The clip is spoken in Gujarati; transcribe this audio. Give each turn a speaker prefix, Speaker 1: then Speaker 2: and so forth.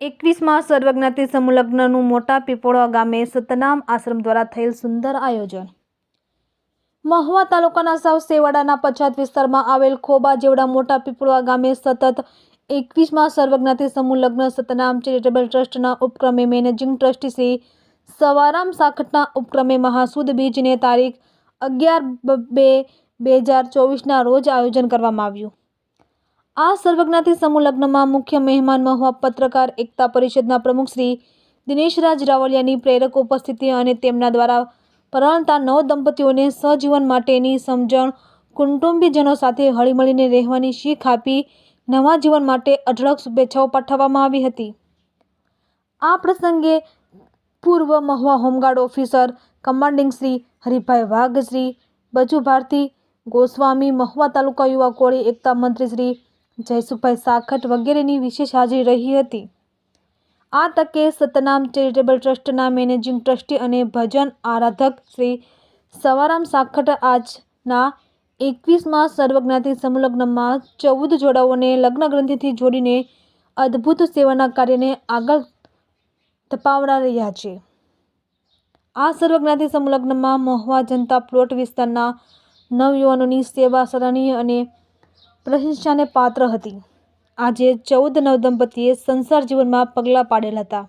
Speaker 1: એકવીસમાં સર્વજ્ઞાતિ સમૂહલગ્નનું મોટા પીપળવા ગામે સતનામ આશ્રમ દ્વારા થયેલ સુંદર આયોજન. મહુવા તાલુકાના સાવ સેવાડાના પછાત વિસ્તારમાં આવેલ ખોબા જેવડા મોટા પીપળવા ગામે સતત એકવીસમાં સર્વજ્ઞાતિ સમૂહ લગ્ન સતનામ ચેરિટેબલ ટ્રસ્ટના ઉપક્રમે મેનેજિંગ ટ્રસ્ટી શ્રી સવારામ સાખટના ઉપક્રમે મહાસુદ બીજને તારીખ અગિયાર બે બે હજાર ચોવીસના રોજ આયોજન કરવામાં આવ્યું. આ સર્વજ્ઞાતિ સમૂહ લગ્નમાં મુખ્ય મહેમાન હોવા પત્રકાર એકતા પરિષદના પ્રમુખ શ્રી દિનેશરાજ રાવલિયાની પ્રેરક ઉપસ્થિતિ અને તેમના દ્વારા પરણતા નવ દંપતીઓને સહજીવન માટેની સમજણ કુટુંબીજનો સાથે હળીમળીને રહેવાની શીખ આપી નવા જીવન માટે અઢળક શુભેચ્છાઓ પાઠવવામાં આવી હતી. આ પ્રસંગે પૂર્વ Mahuva home guard officer commanding Shri Haribhai Vagh, Shri બજુ Bharati Goswami Mahuva તાલુકા યુવા કોળી એકતા મંત્રી શ્રી જયસુભાઈ સાખટ વગેરેની વિશેષ હાજરી રહી હતી. આ તકે સતનામ ચેરિટેબલ ટ્રસ્ટના મેનેજિંગ ટ્રસ્ટી અને ભજન આરાધક શ્રી સવારામ સાખટ આજના એકવીસમાં સર્વજ્ઞાતિ સમલગ્નમાં ચૌદ જોડાઓને લગ્ન ગ્રંથિથી જોડીને અદ્ભુત સેવાના કાર્યને આગળ ધપાવડા રહ્યા છે. આ સર્વજ્ઞાતિ સમલગ્નમાં મહુવા જનતા પ્લોટ વિસ્તારના નવયુવાનોની સેવા સરાહનીય અને પ્રશંસાને પાત્ર હતી. આજે ચૌદ નવદંપતીએ સંસાર જીવનમાં પગલાં પાડેલ હતા.